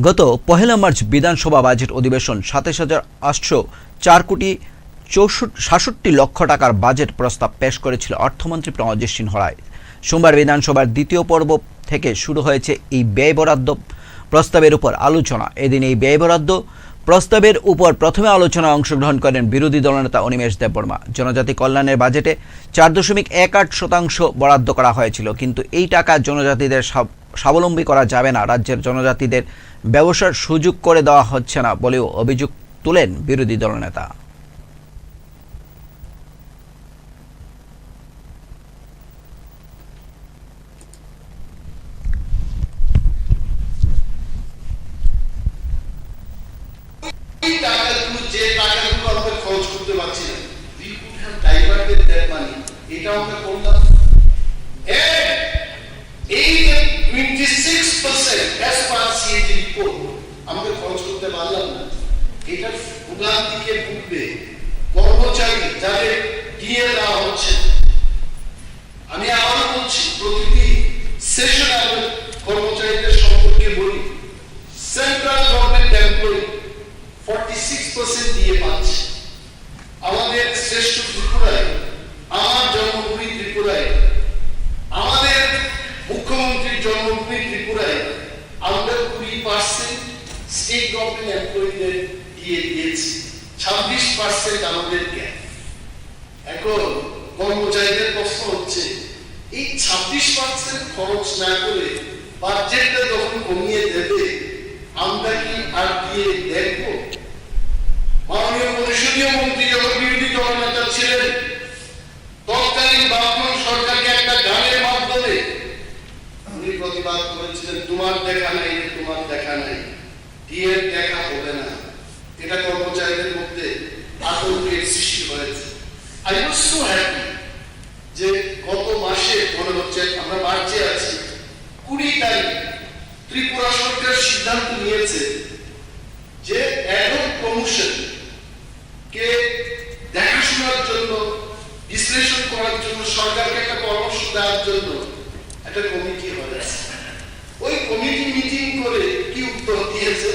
গত পহেলা মার্চ বিধানসভা বাজেট অধিবেশন সাতাশ হাজার আটশো চার কোটি চৌষট্টি, সাতষট্টি লক্ষ টাকার বাজেট প্রস্তাব পেশ করেছিল অর্থমন্ত্রী প্রণজিৎ সিংহ রায়। সোমবার বিধানসভার দ্বিতীয় পর্ব থেকে শুরু হয়েছে এই ব্যয় বরাদ্দ প্রস্তাবের উপর আলোচনা। এদিন এই ব্যয় বরাদ্দ প্রস্তাবের উপর প্রথমে আলোচনায় অংশগ্রহণ করেন বিরোধী দলনেতা অনিমেষ দেববর্মা। জনজাতি কল্যাণের বাজেটে চার দশমিক এক আট শতাংশ বরাদ্দ করা হয়েছিল, কিন্তু এই টাকা জনজাতিদের স্বাব- স্বাবলম্বী করা যাবে না। রাজ্যের জনজাতিদের ব্যবসার সুযোগ করে দেওয়া হচ্ছে না বলেও অভিযোগ তুলেন বিরোধী দলনেতা। এই টাকাগুলো যে টাকাগুলো আমরা খরচ করতে পারছি না we could have এটা করতে পারলাম না। এটা ভোগান দিকে ভুগবে। কর্মচারী যাদের দিয়ে দেওয়া হচ্ছে। আমি আবারও বলছি, প্রতিটি সেশনে আমি কর্মচারীদের সম্পর্কে বলি। Central government employee forty six percent দিয়ে পাচ্ছে। আমাদের শ্রেষ্ঠ ত্রিপুরায়, আমার জন্মভূমি ত্রিপুরায়, আমাদের মুখ্যমন্ত্রীর জন্মভূমি ত্রিপুরায় আমরা কুড়ি পার্সেন্ট স্টেট গভর্নমেন্ট এমপ্লয়ীদের দিয়ে দিয়েছি। ছাব্বিশ পার্সেন্ট আমাদের গ্যাপ এখন কর্মচারীদের প্রশ্ন হচ্ছে, এই ছাব্বিশ পার্সেন্ট খরচ না করে বাজেটটা যখন কমিয়ে দেবে, আমরা কি আর দিয়ে দেখব? মাননীয় পরিষদীয় মন্ত্রী যখন বিরোধী দল নেতা ছিলেন, তৎকালীন বামফ্রন্ট সরকারকে একটা গানের মাধ্যমে উনি প্রতিবাদ করেছিলেন, তোমার দেখা নাই তোমার দেখা নাই। দিয়ে দেখা হবে না। এটা কর্মচারীদের মধ্যে আতঙ্কের সৃষ্টি হয়েছে আই ওয়াজ সো হ্যাপি যে গত মাসে, মনে হচ্ছে, আমরা মার্চে আছি, কুড়ি তারিখ ত্রিপুরা সরকার সিদ্ধান্ত নিয়েছে যে অ্যাডহক কমিশন কে দেখাশোনার জন্য, বিশ্লেষণ করার জন্য, সরকারকে একটা পরামর্শ দেওয়ার জন্য একটা কমিটি হয়েছে ওই কমিটি মিটিং করে কি উত্তর দিয়েছে?